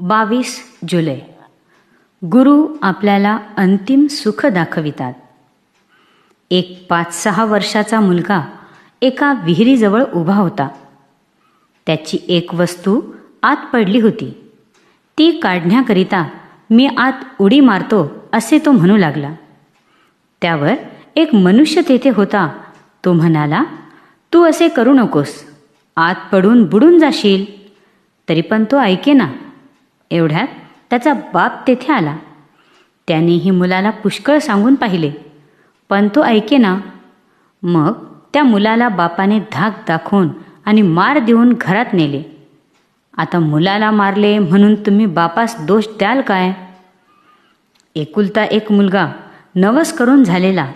बावीस जुलै. गुरु आपल्याला अंतिम सुख दाखवितात. एक पाच सहा वर्षाचा मुलगा एका विहिरीजवळ उभा होता. त्याची एक वस्तू आत पडली होती. ती काढण्याकरिता मी आत उडी मारतो असे तो म्हणू लागला. त्यावर एक मनुष्य तेथे होता. तो म्हणाला तू असे करू नकोस. आत पडून बुडून जाशील. तरी पण तो ऐके ना. एवढ्यात त्याचा बाप तेथे आला. त्यानेही मुलाला पुष्कळ सांगून पाहिले. पण तो ऐकेना मग त्या मुलाला बापाने धाक दाखवून आणि मार देऊन घरात नेले. आता मुलाला मारले म्हणून तुम्ही बापास दोष द्याल काय? एकुलता एक मुलगा नवस करून झालेला.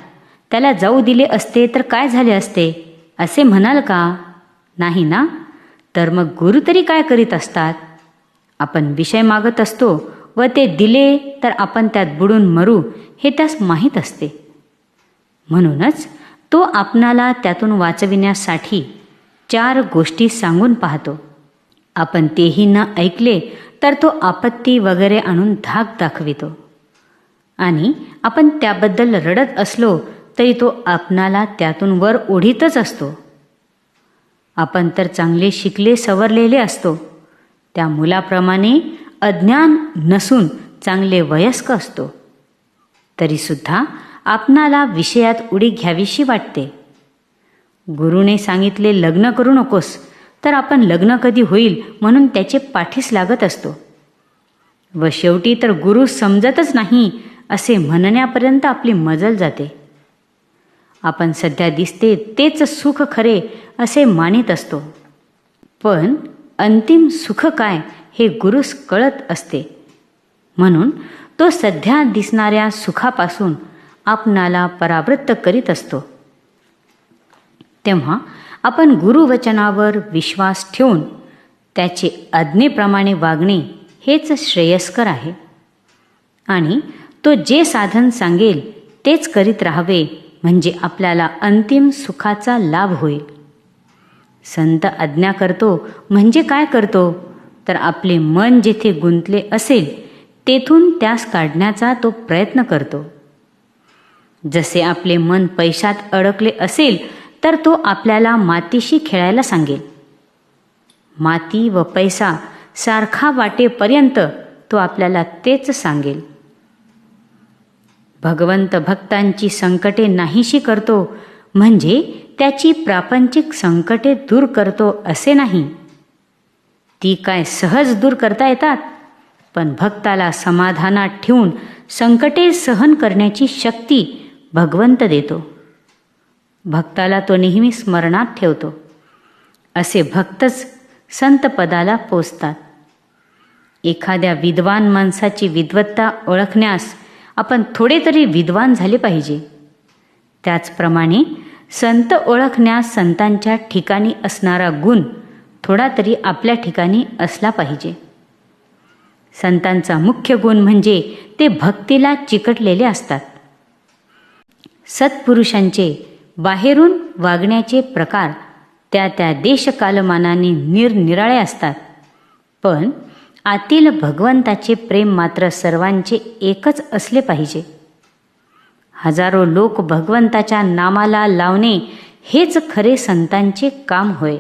त्याला जाऊ दिले असते तर काय झाले असते? असे म्हणाल का? नाही ना? तर मग गुरु तरी काय करीत असतात? आपण विषय मागत असतो व ते दिले तर आपण त्यात बुडून मरू हे त्यास माहीत असते. म्हणूनच तो आपणाला त्यातून वाचविण्यासाठी चार गोष्टी सांगून पाहतो. आपण तेही न ऐकले तर तो आपत्ती वगैरे आणून धाक दाखवितो. आणि आपण त्याबद्दल रडत असलो तरी तो आपणाला त्यातून वर ओढीतच असतो. आपण तर चांगले शिकले सवरलेले असतो. त्या मुलाप्रमाणे अज्ञान नसून चांगले वयस्क असतो. तरीसुद्धा आपणाला विषयात उडी घ्यावीशी वाटते. गुरुने सांगितले लग्न करू नकोस तर आपण लग्न कधी होईल म्हणून त्याचे पाठीस लागत असतो. व शेवटी तर गुरु समजतच नाही असे म्हणण्यापर्यंत आपली मजल जाते. आपण सध्या दिसते तेच सुख खरे असे मानित असतो. पण अंतिम सुख काय हे गुरुस कळत असते. म्हणून तो सध्या दिसणाऱ्या सुखापासून आपणाला परावृत्त करीत असतो. तेव्हा आपण गुरुवचनावर विश्वास ठेवून त्याचे आज्ञेप्रमाणे वागणे हेच श्रेयस्कर आहे. आणि तो जे साधन सांगेल तेच करीत राहावे म्हणजे आपल्याला अंतिम सुखाचा लाभ होईल. संत आज्ञा करतो म्हणजे काय करतो? तर आपले मन जेथे गुंतले असेल तेथून त्यास काढण्याचा तो प्रयत्न करतो. जसे आपले मन पैशात अडकले असेल तर तो आपल्याला मातीशी खेळायला सांगेल. माती व पैसा सारखा वाटेपर्यंत तो आपल्याला तेच सांगेल. भगवंत भक्तांची संकटे नाहीशी करतो म्हणजे त्याची प्रापंचिक संकटे दूर करतो असे नाही. ती काय सहज दूर करता येतात? पण भक्ताला समाधानात ठेवून संकटे सहन करण्याची शक्ती भगवंत देतो. भक्ताला तो नेहमी स्मरणात ठेवतो. असे भक्तच संतपदाला पोचतात एखाद्या विद्वान माणसाची विद्वत्ता ओळखण्यास आपण थोडे तरी विद्वान झाले पाहिजे. त्याचप्रमाणे संत ओळखण्यास संतांच्या ठिकाणी असणारा गुण थोडा तरी आपल्या ठिकाणी असला पाहिजे. संतांचा मुख्य गुण म्हणजे ते भक्तीला चिकटलेले असतात. सत्पुरुषांचे बाहेरून वागण्याचे प्रकार त्या त्या देशकालमानाने निरनिराळे असतात. पण आतील भगवंताचे प्रेम मात्र सर्वांचे एकच असले पाहिजे. हजारो लोक भगवंताच्या नामाला लावणे हेच खरे संतांचे काम होय.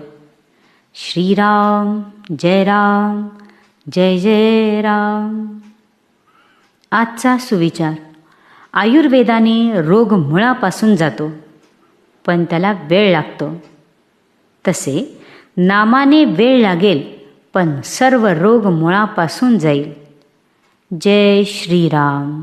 श्रीराम जय राम जय जय राम. आजचा सुविचार. आयुर्वेदाने रोग मुळापासून जातो पण त्याला वेळ लागतो. तसे नामाने वेळ लागेल पण सर्व रोग मुळापासून जाईल. जय श्रीराम.